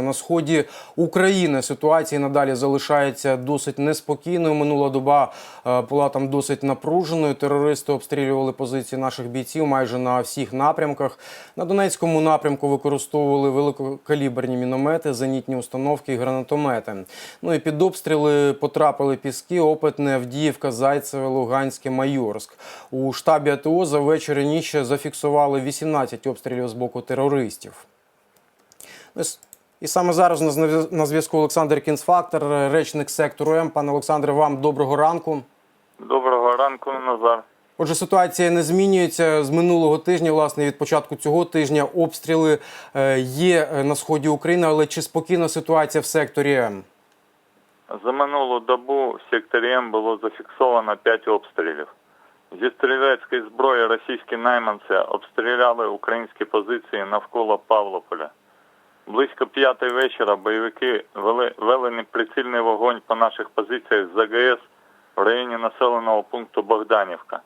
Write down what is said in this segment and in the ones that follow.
На сході України ситуація надалі залишається досить неспокійною. Минула доба е, була там досить напруженою. Терористи обстрілювали позиції наших бійців майже на всіх напрямках. На Донецькому напрямку використовували великокаліберні міномети, зенітні установки і гранатомети. Ну і під обстріли потрапили піски, Опитне, Авдіївка, Зайцеве, Луганське, Майорськ. У штабі АТО за вечір і ніч зафіксували 18 обстрілів з боку терористів. І саме зараз на зв'яз- на зв'язку Олександр Кінцфактор, речник сектору М. Пане Олександре, вам доброго ранку. Доброго ранку, Назар. Отже, ситуація не змінюється з минулого тижня. Власне, від початку цього тижня обстріли е, є е, на сході України, але чи спокійна ситуація в секторі М? За минулу добу в секторі М було зафіксовано 5 обстрілів. Зі стрілецької зброї російські найманці обстріляли українські позиції навколо Павлополя. Близько п'ятої вечора бойовики вели, вели неприцільний вогонь по наших позиціях з АГС в районі населеного пункту Богданівка.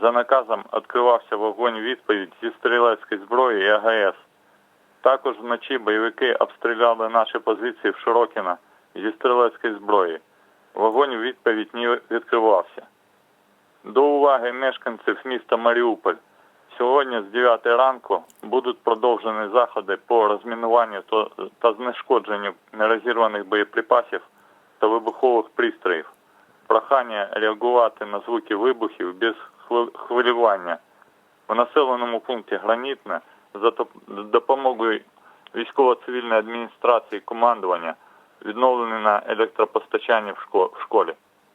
За наказом відкривався вогонь відповідь зі стрілецької зброї і АГС. Також вночі бойовики обстріляли наші позиції в Широкіно зі стрілецької зброї. Вогонь відповідь не відкривався. До уваги мешканців міста Маріуполь. Сьогодні з 9 ранку будуть продовжені заходи по розмінуванню та знешкодженню нерозірваних боєприпасів та вибухових пристроїв. Прохання реагувати на звуки вибухів без хвилювання. В населеному пункті Гранітне за допомогою військово-цивільної адміністрації командування відновлено електропостачання в в школі.